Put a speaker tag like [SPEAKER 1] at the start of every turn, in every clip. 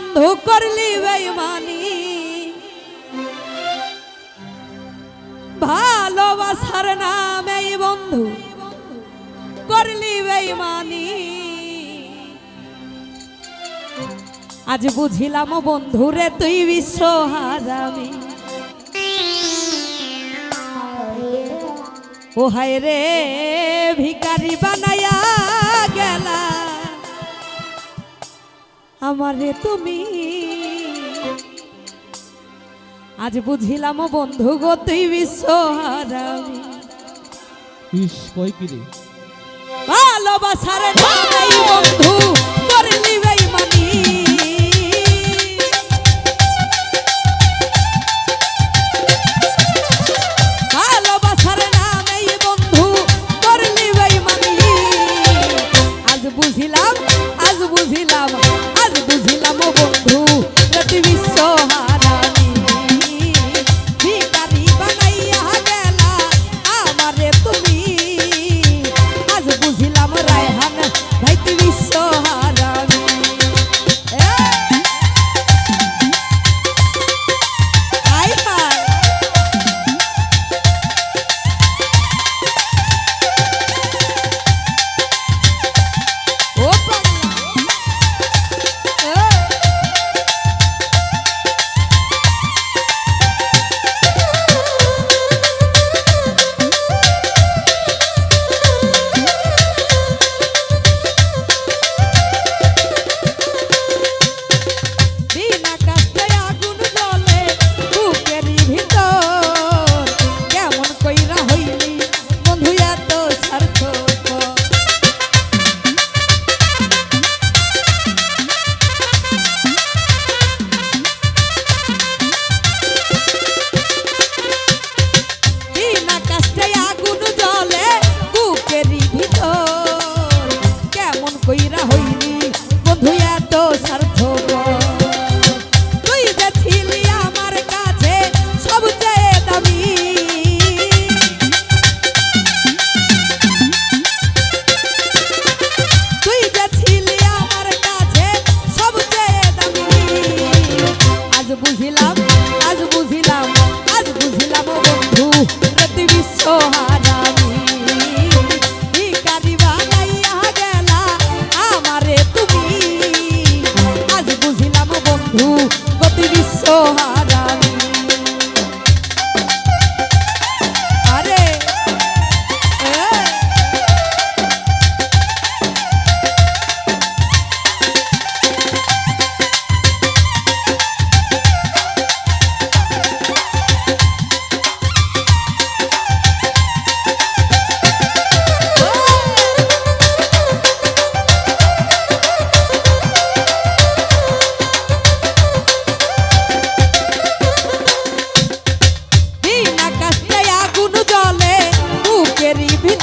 [SPEAKER 1] বন্ধু করলি বেমানি ভালোবাসার নামে বন্ধু করলি বেমানি আজ বুঝিলাম বন্ধু রে, তুই বিশ্ব হাজামি ও হায় রে ভিকারি বানায়া আমারে তুমি। আজ বুঝিলাম বন্ধু গো তুই
[SPEAKER 2] বিশ্বহারামি।
[SPEAKER 1] ভালোবাসার বন্ধু। আজ বুঝিলাম আজ বুঝিলাম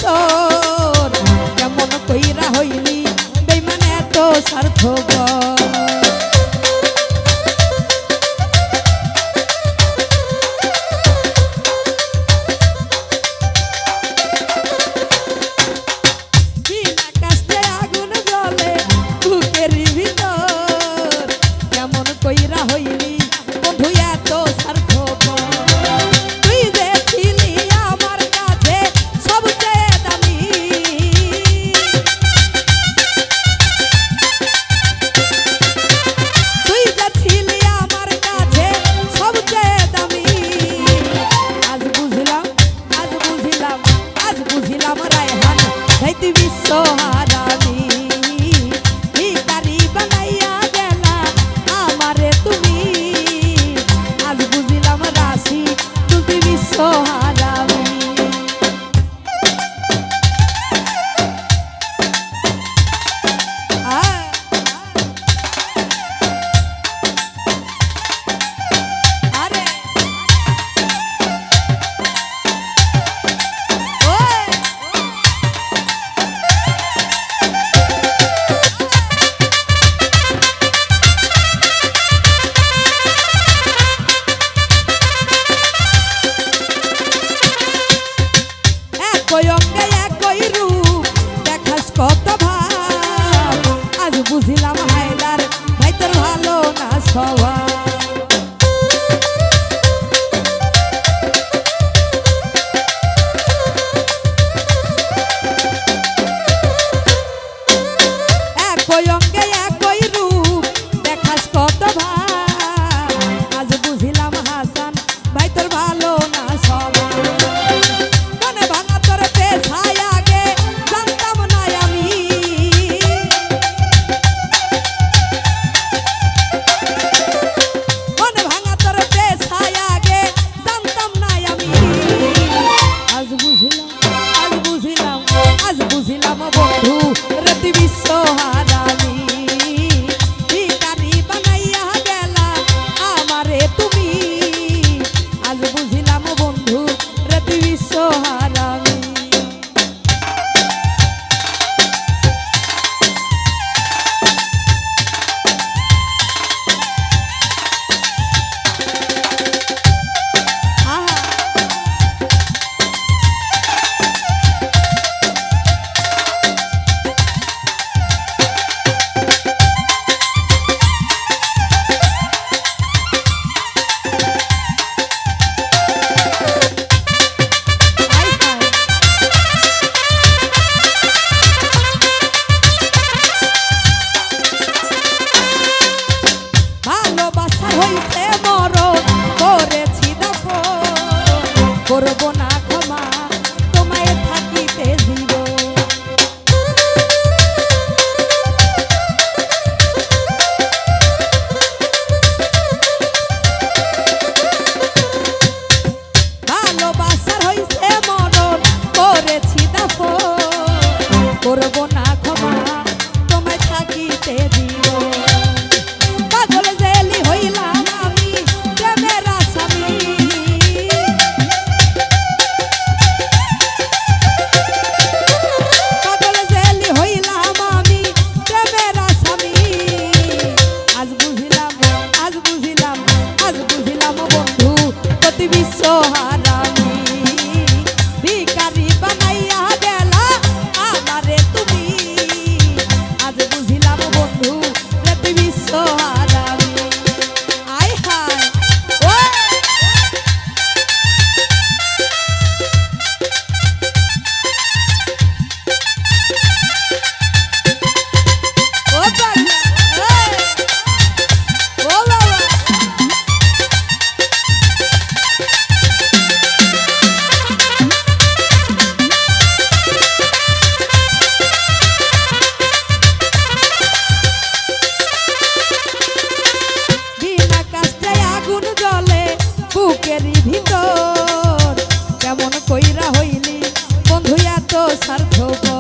[SPEAKER 1] তোর কেমন কইরা হইলি? বেইমানে এত সার্থক স্বার্থপর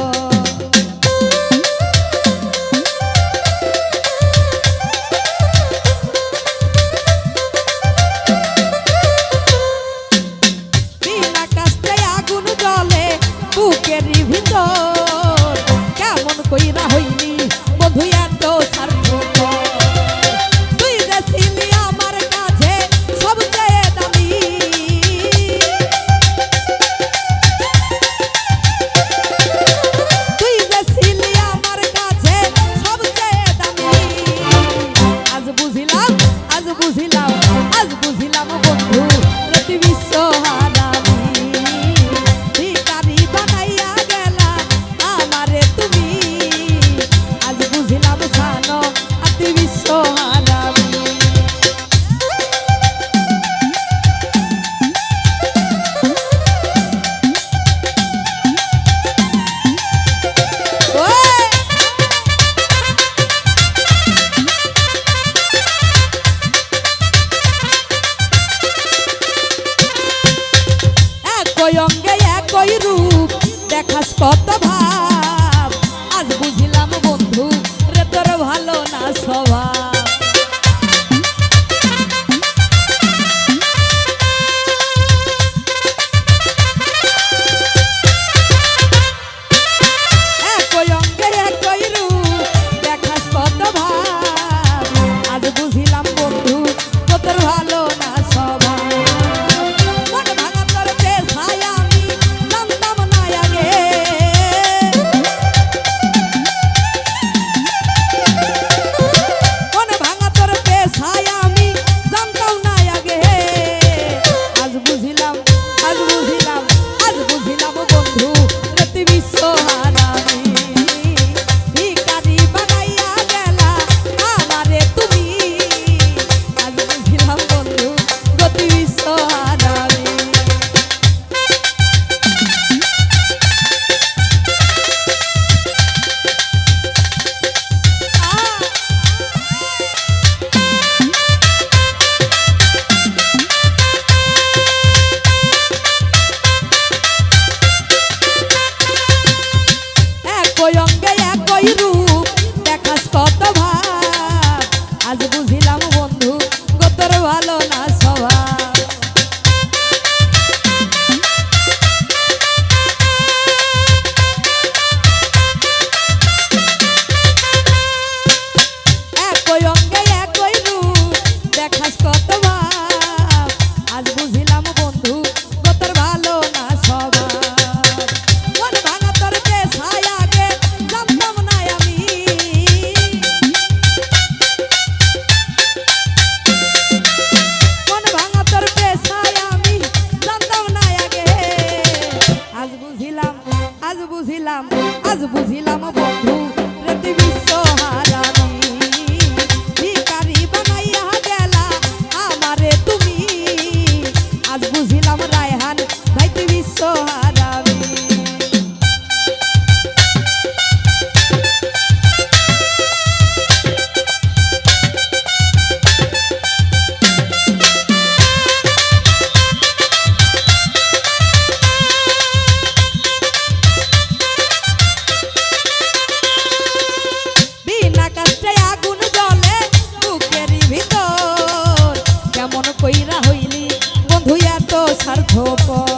[SPEAKER 1] স্বার্থপর